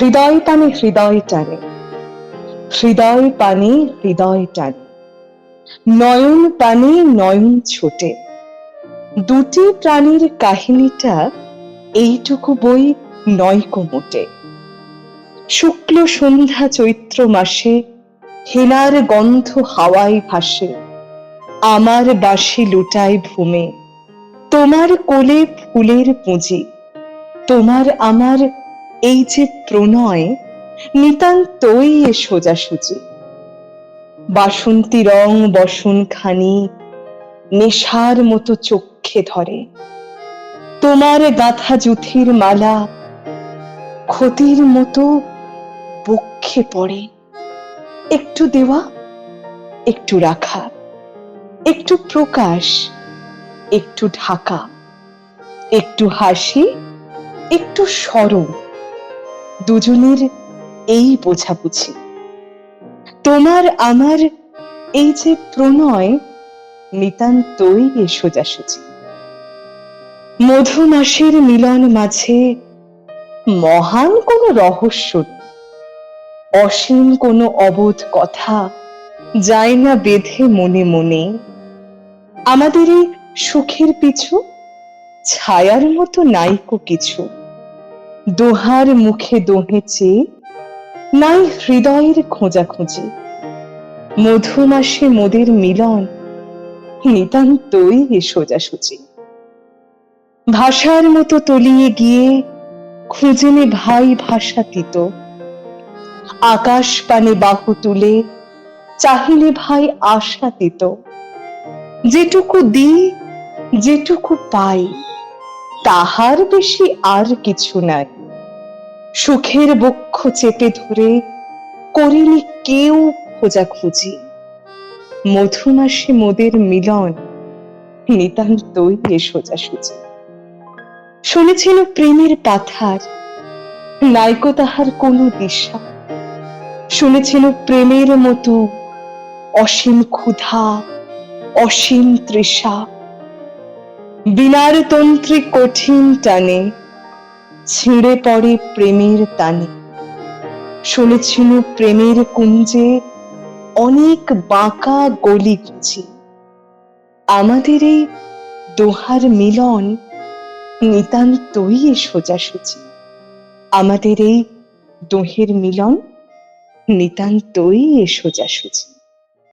হৃদয় পানে, হৃদয় টানে। হৃদয় পানে, হৃদয় টানে। নয়ন পানে, নয়ন ছোটে। দুটি প্রাণীর কাহিনীটা এইটুকু বই নয়কো মোটে। শুক্ল সন্ধ্যা চৈত্র মাসে হেনার গন্ধ হাওয়ায় ভাসে। আমার বাসি লুটায় ভূমে। তোমার কোলে ফুলের পুঁজি। তোমার আমার এই যে প্রণয়, নিতান্তই এ সোজাসুজি। বাসন্তী রং বসন খানি নেশার মতো চক্ষে ধরে। তোমার গাথা জুথির মালা ক্ষতির মতো বক্ষে পড়ে। একটু দেওয়া, একটু রাখা, একটু প্রকাশ, একটু ঢাকা, একটু হাসি, একটু সরম দুজনের এই বোঝাবুঝি। তোমার আমার এই যে প্রণয়, নিতান্তই সোজাসুজি। মধুমাসের মিলন মাঝে মহান কোনো রহস্য অসীম কোনো অবোধ কথা যায় না বেঁধে মনে মনে। আমাদের এই সুখের পিছু, ছায়ার মতো নাইকো কিছু। দোহার মুখে দোহে চেয়ে, নাই হৃদয়ের খোঁজাখুঁজি। মধুমাসে মোদের মিলন, নিতান্তই সোজাসুজি। ভাষার মতো তলিয়ে গিয়ে খুঁজে নে ভাই ভাষাতীত আকাশ পানে বাহু তুলে চাহিলে ভাই আশা আশাতীত যেটুকু দি যেটুকু পাই, তাহার বেশি আর কিছু নাই। সুখের বক্ষ চেপে ধরে করিনি কেউ খোঁজাখুঁজি মধুমাসে মোদের মিলন নিতান্তই এ সোজাসুজি। শুনেছিল প্রেমের পাথার নাইকো তাহার কোনো দিশা। শুনেছিল প্রেমের মতো অসীম ক্ষুধা, অসীম তৃষা। বিনার তন্ত্রী কঠিন টানে ছিঁড়ে পড়ে প্রেমের তানে শুনেছিল প্রেমের কুঞ্জে অনেক বাঁকা গলি গুছি। আমাদের এই দোহার মিলন নিতান্তই সোজাসুজি। আমাদের এই দোহের মিলন নিতান্তই সোজাসুজি।